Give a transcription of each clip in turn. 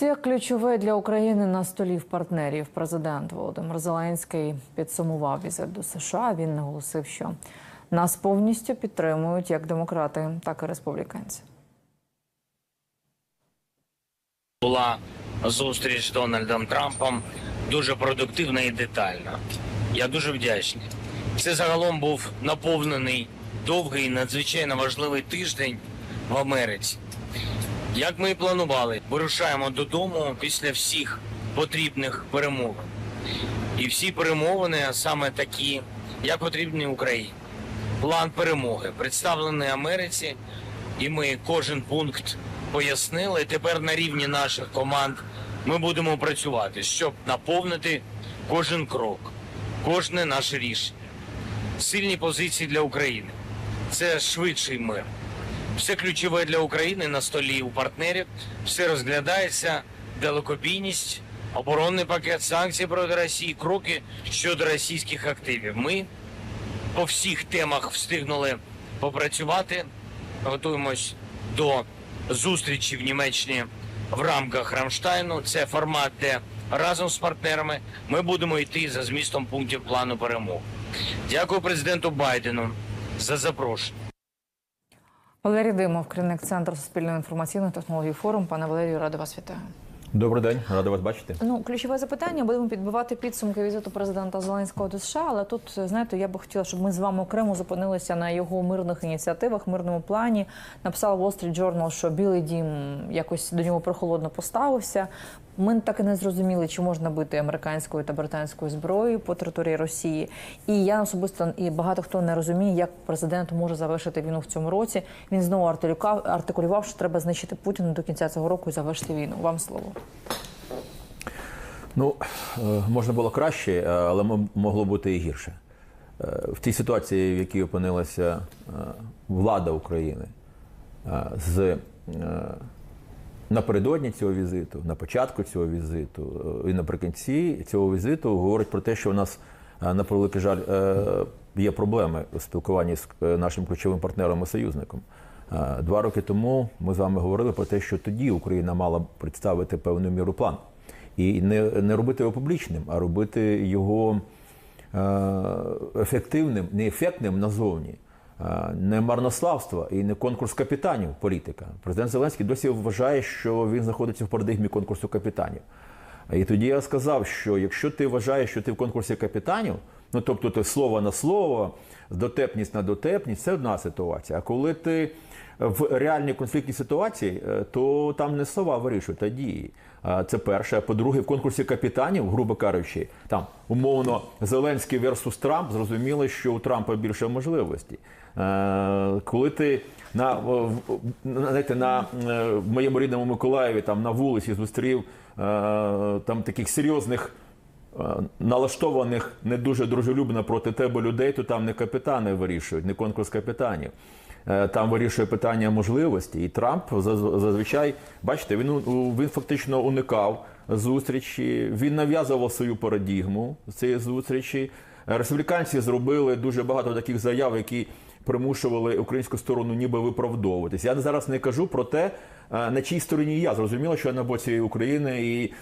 Все ключове для України на столі партнерів. Президент Володимир Зеленський підсумував візит до США. Він наголосив, що нас повністю підтримують як демократи, так і республіканці. була зустріч з Дональдом Трампом дуже продуктивна і детальна. Я дуже вдячний. Це загалом був наповнений довгий, надзвичайно важливий тиждень в Америці. Як ми і планували, вирушаємо додому після всіх потрібних перемог. І всі перемовини саме такі, як потрібні Україні. План перемоги представлений Америці, і ми кожен пункт пояснили. Тепер на рівні наших команд ми будемо працювати, щоб наповнити кожен крок, кожне наше рішення. Сильні позиції для України це швидший мир. Все ключове для України на столі у партнерів. Все розглядається, далекобійність, оборонний пакет санкцій проти Росії, кроки щодо російських активів. Ми по всіх темах встигнули попрацювати. Готуємось до зустрічі в Німеччині в рамках Рамштайну. Це формат, де разом з партнерами ми будемо йти за змістом пунктів плану перемог. Дякую президенту Байдену за запрошення. Валерій Димов, керівник центру суспільної інформаційної технології форум. Пане Валерію, рада вас вітаю. Добрий день, радий вас бачити. Ну, ключове запитання. Будемо підбивати підсумки візиту президента Зеленського до США. Але тут знаєте, я би хотіла, щоб ми з вами окремо зупинилися на його мирних ініціативах, мирному плані. Написав Wall Street Journal, що Білий Дім якось до нього прохолодно поставився. Ми так і не зрозуміли, чи можна бити американською та британською зброєю по території Росії. І я особисто і багато хто не розуміє, як президент може завершити війну в цьому році. Він знову артикулював, що треба знищити Путіна до кінця цього року і завершити війну. Вам слово. Ну е, можна було краще, е, але могло бути і гірше. Е, В тій ситуації, в якій опинилася влада України з напередодні цього візиту, на початку цього візиту е, і наприкінці цього візиту, говорить про те, що у нас е, на превеликий жаль е, є проблеми у спілкуванні з нашим ключовим партнером і союзником. Два роки тому ми з вами говорили про те, що тоді Україна мала представити певну міру план. І не, не робити його публічним, а робити його ефективним, не ефектним назовні, не марнославство і не конкурс капітанів політика. Президент Зеленський досі вважає, що він знаходиться в парадигмі конкурсу капітанів. І тоді я сказав, що якщо ти вважаєш, що ти в конкурсі капітанів, ну тобто ти слово на слово, дотепність на дотепність, це одна ситуація. А коли ти в реальній конфліктній ситуації, е, то там не слова вирішують, а дії. Це перше. А по-друге, в конкурсі капітанів, грубо кажучи, там умовно Зеленський версус Трамп, зрозуміло, що у Трампа більше можливостей. Е, Коли ти на, знаєте, на е, моєму рідному Миколаєві там на вулиці зустрів е, там таких серйозних налаштованих не дуже дружелюбно проти тебе людей, то там не капітани вирішують, не конкурс капітанів. Там вирішує питання можливості. І Трамп зазвичай, бачите, він, він фактично уникав зустрічі, він нав'язував свою парадігму з цієї зустрічі. Республіканці зробили дуже багато таких заяв, які примушували українську сторону ніби виправдовуватись. Я зараз не кажу про те, е, на чій стороні я. Зрозуміло, що я на боці України, і е,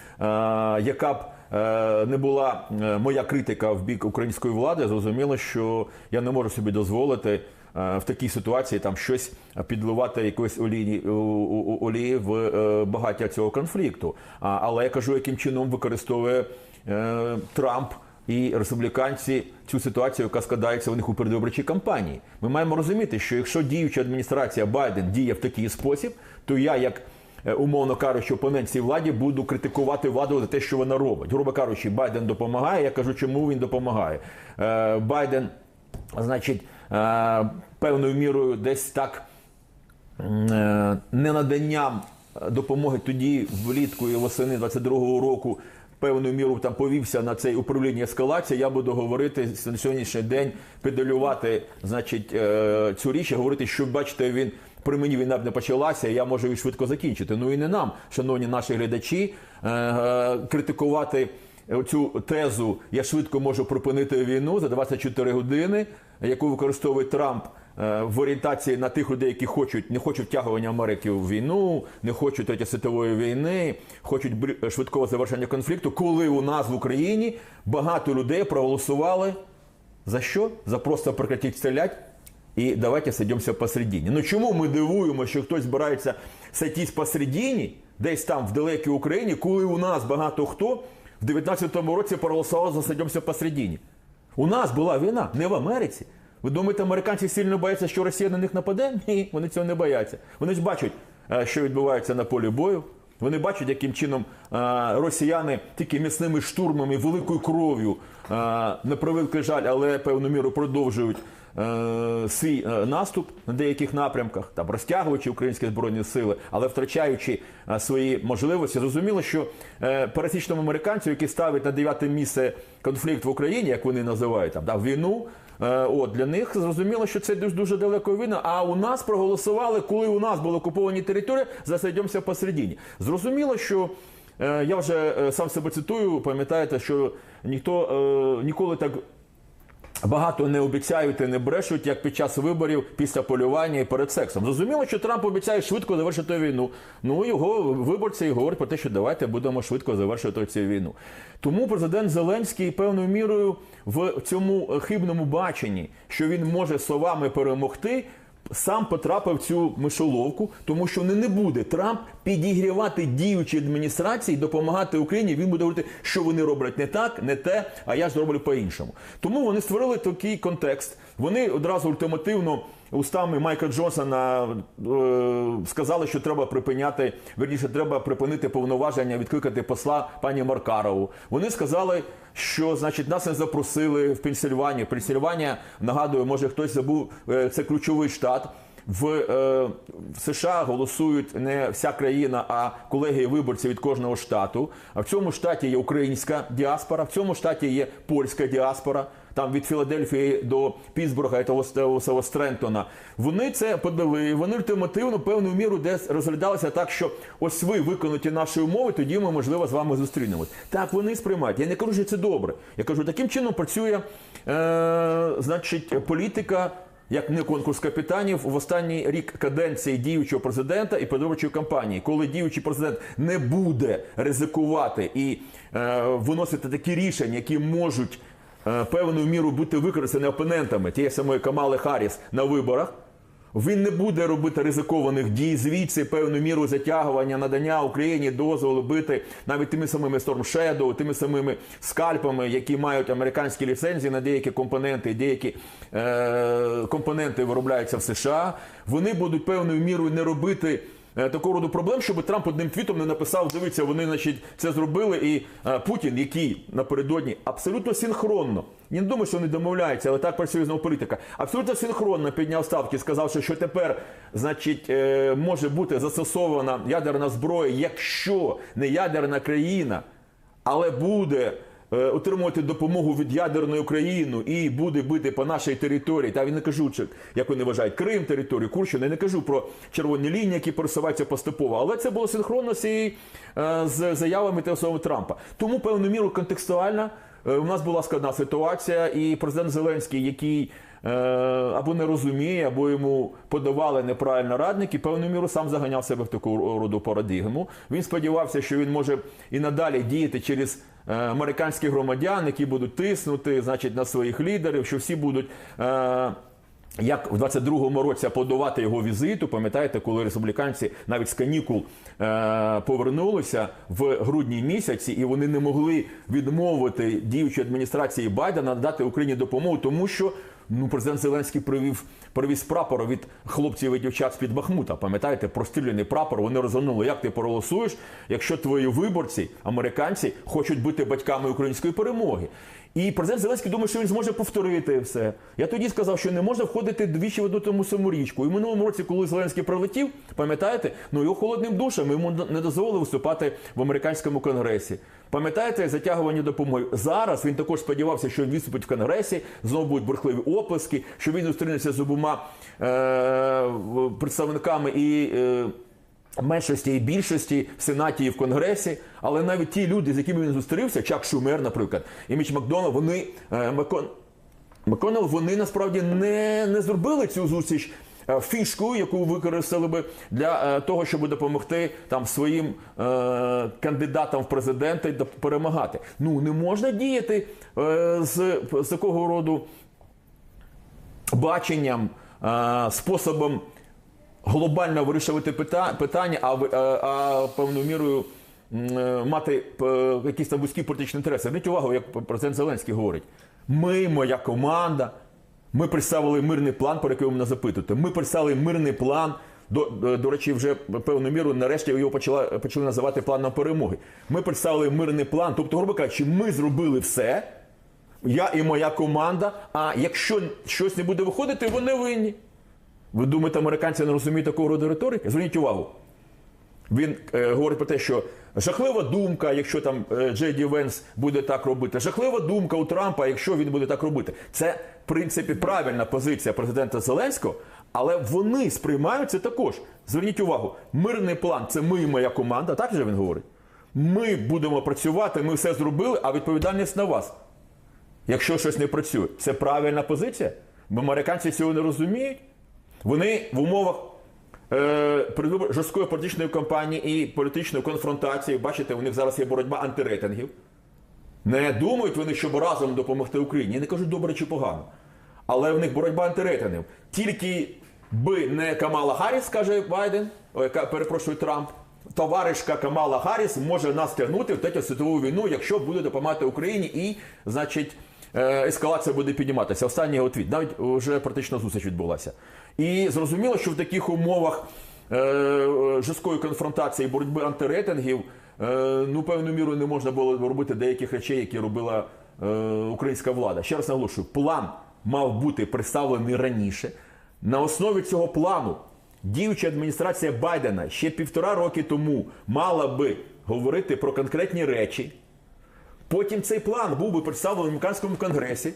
яка б е, не була моя критика в бік української влади, зрозуміло, що я не можу собі дозволити в такій ситуації там щось підливати якоїсь олії, олії в багаття цього конфлікту. Але я кажу, яким чином використовує Трамп і республіканці цю ситуацію, яка складається у них у передвиборчій кампанії. Ми маємо розуміти, що якщо діюча адміністрація Байден діє в такий спосіб, то я як е, Умовно кажучи, опонент цій владі буду критикувати владу за те, що вона робить. Грубо кажучи, Байден допомагає. Я кажу, чому він допомагає. Е, Байден, значить, е, певною мірою десь так ненаданням допомоги тоді влітку і восени 22-го року певною мірою там повівся на цей управління ескалації. Я буду говорити на сьогоднішній день, педалювати значить, е, цю річ і говорити, що бачите, він. При мені війна б не почалася, я можу її швидко закінчити. Ну і не нам, шановні наші глядачі, е, е, критикувати цю тезу Я швидко можу припинити війну за 24 години, яку використовує Трамп в орієнтації на тих людей, які хочуть не хочуть втягування Америки в війну, не хочуть третьої світової війни, хочуть швидкого завершення конфлікту, коли у нас в Україні багато людей проголосували за що? За просто прекратить стрілять і давайте сойдемося посередині. Ну чому ми дивуємо, що хтось збирається сойтись посередині, десь там в далекій Україні, коли у нас багато хто в 19-му році проголосував за сойдемося посередині? У нас була війна, не в Америці. Ви думаєте, американці сильно бояться, що Росія на них нападе? Ні, вони цього не бояться. Вони ж бачать, е, що відбувається на полі бою. Вони бачать, яким чином е, росіяни тільки міцними штурмами, великою кров'ю, е, на превеликий жаль, але певну міру продовжують свій наступ на деяких напрямках, там розтягуючи українські збройні сили, але втрачаючи свої можливості. Зрозуміло, що пересічному американцю, який ставить на дев'яте місце конфлікт в Україні, як вони називають там, да, війну. Е, От для них зрозуміло, що це дуже дуже далеко війна. А у нас проголосували, коли у нас були окуповані території, засадьомося посередині. Зрозуміло, що е, я вже е, сам себе цитую, пам'ятаєте, що ніхто ніколи так. Багато не обіцяють і не брешуть, як під час виборів після полювання і перед сексом. Зрозуміло, що Трамп обіцяє швидко завершити війну. Ну його виборці і говорять про те, що давайте будемо швидко завершити цю війну. Тому президент Зеленський певною мірою в цьому хибному баченні, що він може словами перемогти. Сам потрапив в цю мишоловку, тому що не, не буде Трамп підігрівати діючі адміністрації, допомагати Україні. Він буде говорити, що вони роблять не так, не те, а я ж зроблю по-іншому. Тому вони створили такий контекст. Вони одразу ультимативно устами Майка Джонсона е, сказали, що треба припиняти, верніше, треба припинити повноваження, відкликати посла пані Маркарову. Вони сказали, що значить нас не запросили в Пенсильванію. Пенсильванія, нагадую, може хтось забув, е, це ключовий штат. В, е, в США голосують не вся країна, а колегії виборців від кожного штату. А в цьому штаті є українська діаспора, в цьому штаті є польська діаспора. Там від Філадельфії до Пітсбурга і того самого Стрентона. Вони це подали. Вони ультимативно певну міру десь розглядалися так, що ось ви виконуєте наші умови, тоді ми можливо з вами зустрінемось. Так вони сприймають. Я не кажу, що це добре. Я кажу, таким чином працює е, значить політика. Як не конкурс капітанів в останній рік каденції діючого президента і передвиборчої кампанії, коли діючий президент не буде ризикувати і е, виносити такі рішення, які можуть певною мірою бути використані опонентами тієї самої Камали Харріс на виборах. Він не буде робити ризикованих дій звідси певну міру затягування, надання Україні дозволу бити навіть тими самими Storm Shadow, тими самими скальпами, які мають американські ліцензії на деякі компоненти, деякі е- компоненти виробляються в США. Вони будуть певною мірою не робити. Е, Такого роду проблем, щоб Трамп одним твітом не написав, дивіться, вони значить, це зробили, і е, Путін, який напередодні абсолютно синхронно, я не думаю, що вони домовляються, але так працює знову політика. Абсолютно синхронно підняв ставки, сказавши, що тепер, значить, е, може бути застосована ядерна зброя, якщо не ядерна країна, але буде отримувати допомогу від ядерної України і буде бити по нашій території. Та він не кажу, як вони вважають, Крим, територію, Курщини. Не кажу про червоні лінії, які просуваються поступово. Але це було синхронно з, е, з заявами того самого Трампа. Тому певну міру контекстуальна. е, У нас була складна ситуація, і президент Зеленський, який е, або не розуміє, або йому подавали неправильно радники, певною міру сам заганяв себе в таку роду парадигму. Він сподівався, що він може і надалі діяти через е, американських громадян, які будуть тиснути, значить, на своїх лідерів, що всі будуть. Е, як в 22-му році аплодувати його візиту, пам'ятаєте, коли республіканці навіть з канікул е, повернулися в грудні місяці, і вони не могли відмовити діючій адміністрації Байдена надати Україні допомогу, тому що ну президент Зеленський привів привіз прапор від хлопців і дівчат з під Бахмута. Пам'ятаєте, простріляний прапор. Вони розгорнули, як ти проголосуєш, якщо твої виборці, американці, хочуть бути батьками української перемоги. І президент Зеленський думає, що він зможе повторити все. Я тоді сказав, що не можна входити двічі в одну тому саму річку. І в минулому році, коли Зеленський прилетів, пам'ятаєте, ну його холодним душем йому не дозволили виступати в американському конгресі. Пам'ятаєте затягування допомоги? Зараз він також сподівався, що він виступить в конгресі, знову будуть бурхливі оплески, що він зустрінеться з обома е- представниками і. Е- меншості і більшості в Сенаті і в Конгресі, але навіть ті люди, з якими він зустрівся, Чак Шумер, наприклад, і Міч Макдональд, вони е, Макон. Маконел, вони насправді не, не зробили цю зустріч е, фішкою, яку використали би для е, того, щоб допомогти там своїм е, кандидатам в президенти перемагати. Ну не можна діяти з, з такого роду баченням, способом глобально вирішувати питання, а, а, певною мірою мати якісь там вузькі політичні інтереси. Зверніть увагу, як президент Зеленський говорить: ми, моя команда, ми представили мирний план, про який ви мене запитуєте. Ми представили мирний план. До, е, до речі, вже певною мірою нарешті його почала, почали називати планом перемоги. Ми представили мирний план. Тобто, грубо кажучи, ми зробили все, я і моя команда. А якщо щось не буде виходити, вони винні. Ви думаєте, американці не розуміють такого роду риторики? Зверніть увагу. Він е, говорить про те, що жахлива думка, якщо там е, Джей Ді Венс буде так робити, жахлива думка у Трампа, якщо він буде так робити. Це, в принципі, правильна позиція президента Зеленського, але вони сприймають це також. Зверніть увагу, мирний план це ми і моя команда, так же він говорить. Ми будемо працювати, ми все зробили, а відповідальність на вас. Якщо щось не працює, це правильна позиція. Бо американці цього не розуміють. Вони в умовах жорсткої політичної кампанії і політичної конфронтації. Бачите, у них зараз є боротьба антирейтингів. Не думають вони, щоб разом допомогти Україні. Я не кажу добре чи погано. Але в них боротьба антирейтингів. Тільки би не Камала Харріс, каже Байден, ой, ка- перепрошую Трамп. Товаришка Камала Харріс може нас тягнути в третю світову війну, якщо буде допомагати Україні, і, значить, е, ескалація буде підніматися. Останній його твіт. Навіть вже практично зустріч відбулася. І зрозуміло, що в таких умовах е, е, жорсткої конфронтації, боротьби антирейтингів, е, ну, певною мірою не можна було робити деяких речей, які робила е, українська влада. Ще раз наголошую, план мав бути представлений раніше. На основі цього плану діюча адміністрація Байдена ще півтора роки тому мала би говорити про конкретні речі. Потім цей план був би представлений в американському конгресі.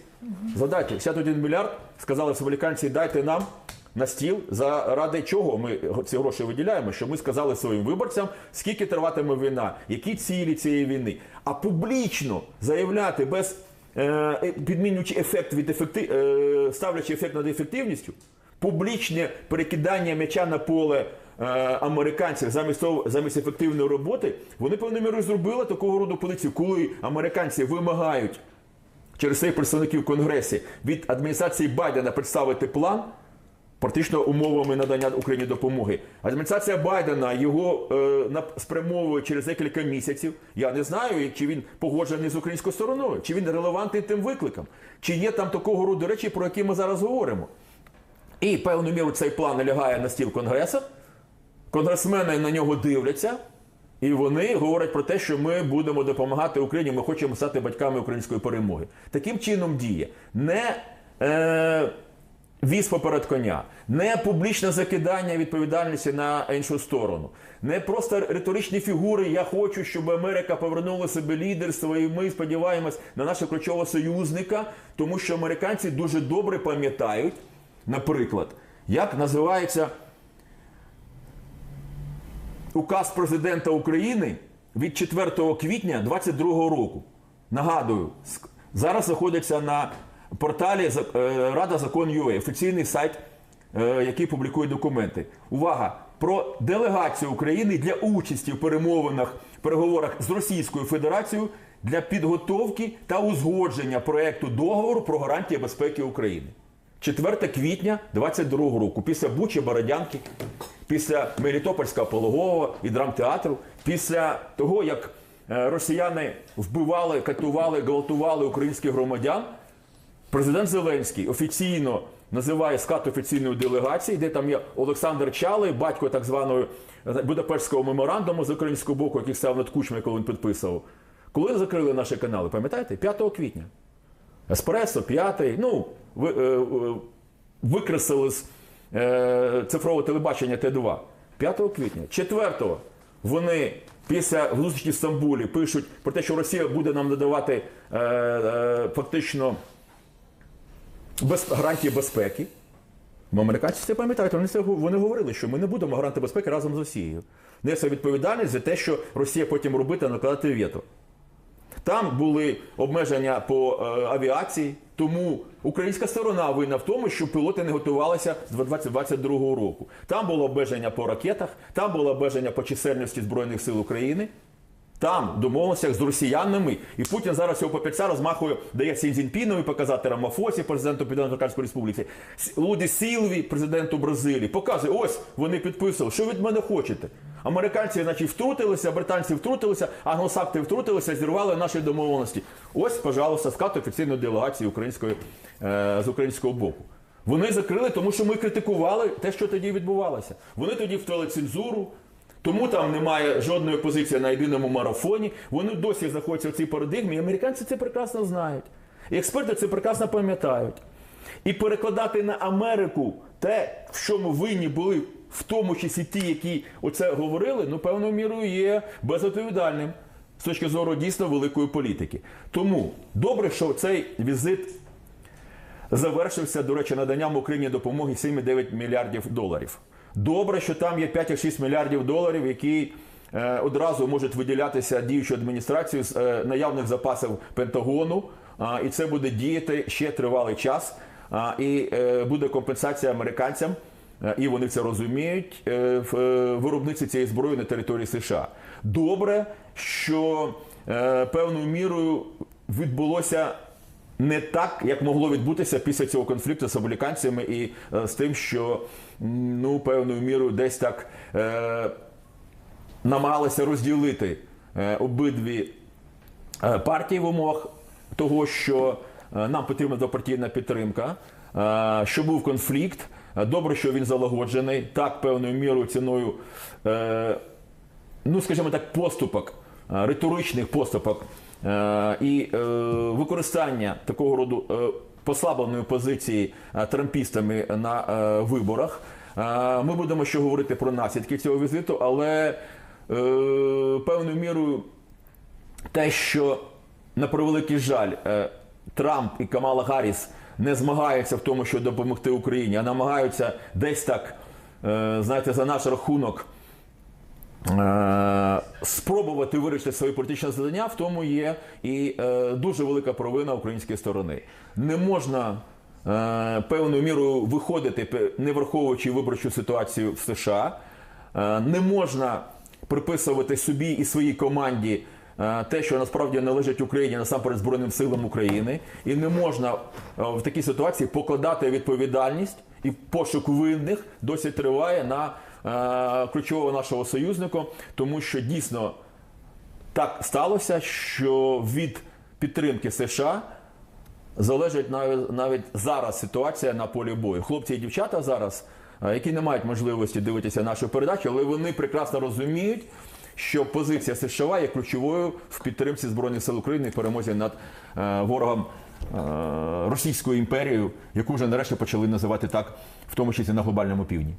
Згадайте, 51 мільярд сказали американці, дайте нам на стіл, заради чого ми ці гроші виділяємо, що ми сказали своїм виборцям, скільки триватиме війна, які цілі цієї війни. А публічно заявляти без е, підмінюючи ефект від ефекти, е, ставлячи ефект над ефективністю, публічне перекидання м'яча на поле е, американців замість того, замість ефективної роботи, вони певною мірою зробили такого роду поліцію, коли американці вимагають через своїх представників Конгресі від адміністрації Байдена представити план. Практично умовами надання Україні допомоги. Адміністрація Байдена його е, спрямовує через декілька місяців. Я не знаю, чи він погоджений з українською стороною, чи він релевантний тим викликам, чи є там такого роду речі, про які ми зараз говоримо. І певну міру цей план лягає на стіл Конгресу. Конгресмени на нього дивляться, і вони говорять про те, що ми будемо допомагати Україні, ми хочемо стати батьками української перемоги. Таким чином діє не е, віз поперед коня, не публічне закидання відповідальності на іншу сторону, не просто риторичні фігури. Я хочу, щоб Америка повернула себе лідерство, і ми сподіваємось на нашого ключового союзника, тому що американці дуже добре пам'ятають, наприклад, як називається указ президента України від 4 квітня 2022 року. Нагадую, зараз знаходиться на порталі е, Рада закон UA, офіційний сайт, е, який публікує документи. Увага! Про делегацію України для участі в перемовинах, переговорах з Російською Федерацією для підготовки та узгодження проекту договору про гарантії безпеки України. 4 квітня 22 року, після Бучі Бородянки, після Мелітопольського пологового і драмтеатру, після того, як е, росіяни вбивали, катували, гвалтували українських громадян, президент Зеленський офіційно називає склад офіційної делегації, де там є Олександр Чалий, батько так званого е, Будапештського меморандуму з українського боку, який став над кучми, коли він підписував. Коли закрили наші канали, пам'ятаєте? 5 квітня. Еспресо, п'ятий. Ну, ви, е, е, викреслили з е, цифрового телебачення Т2. 5 квітня. 4 вони після зустрічі в Стамбулі пишуть про те, що Росія буде нам надавати е, е, фактично без, гарантії безпеки. Бо американці це пам'ятають, вони, це, вони говорили, що ми не будемо гаранти безпеки разом з Росією. Несе відповідальність за те, що Росія потім робити накладати вето. Там були обмеження по е, авіації. Тому українська сторона винна в тому, що пілоти не готувалися з 2022 року. Там було обмеження по ракетах, там було обмеження по чисельності збройних сил України. Там домовилися з росіянами, і Путін зараз його папірця розмахує, дає Сі Цзіньпінові показати Рамафосі, президенту Південно-Африканської Республіки, Луді Сілві, президенту Бразилії. Показує, ось вони підписували. Що від мене хочете? Американці, значить, втрутилися, британці втрутилися, англосакти втрутилися, зірвали наші домовленості. Ось, пожалуйста, склад офіційної делегації української, е, з українського боку. Вони закрили, тому що ми критикували те, що тоді відбувалося. Вони тоді втели цензуру. Тому там немає жодної позиції на єдиному марафоні. Вони досі знаходяться в цій парадигмі, і американці це прекрасно знають. І експерти це прекрасно пам'ятають. І перекладати на Америку те, в чому винні були, в тому числі ті, які оце говорили, ну певною мірою є безвідповідальним з точки зору дійсно великої політики. Тому добре, що цей візит завершився, до речі, наданням Україні допомоги 7,9 мільярдів доларів. Добре, що там є 5,6 мільярдів доларів, які е, одразу можуть виділятися діючою адміністрацією з е, наявних запасів Пентагону, і це буде діяти ще тривалий час. І е, буде компенсація американцям, і вони це розуміють, в виробниці цієї зброї на території США. Добре, що певною мірою відбулося не так, як могло відбутися після цього конфлікту з американцями і е, з тим, що ну певною мірою десь так е, намагалися розділити е, обидві е, партії в умовах того, що е, нам потрібна двопартійна підтримка, е, що був конфлікт. Е, Добре, що він залагоджений, так певною мірою ціною. Е, ну, скажімо так, поступок, е, риторичних поступок і е, використання такого роду е, послабленої позиції е, трампістами на е, виборах. Е, Ми будемо ще говорити про наслідки цього візиту, але е, певною мірою те, що на превеликий жаль, е, Трамп і Камала Гарріс не змагаються в тому, щоб допомогти Україні, а намагаються десь так, е, знаєте, за наш рахунок е, спробувати вирішити свої політичні завдання, в тому є і е, дуже велика провина української сторони. Не можна е, певною мірою виходити, не враховуючи виборчу ситуацію в США. Е, не можна приписувати собі і своїй команді. е, Те, що насправді належить Україні насамперед Збройним силам України, і не можна е, в такій ситуації покладати відповідальність і пошук винних досі триває на е, ключового нашого союзника, тому що дійсно так сталося, що від підтримки США залежить навіть, навіть зараз ситуація на полі бою. Хлопці і дівчата зараз, е, які не мають можливості дивитися нашу передачу, але вони прекрасно розуміють, що позиція США є ключовою в підтримці Збройних сил України і перемозі над е, ворогом е, Російською імперією, яку вже нарешті почали називати так, в тому числі на глобальному півдні.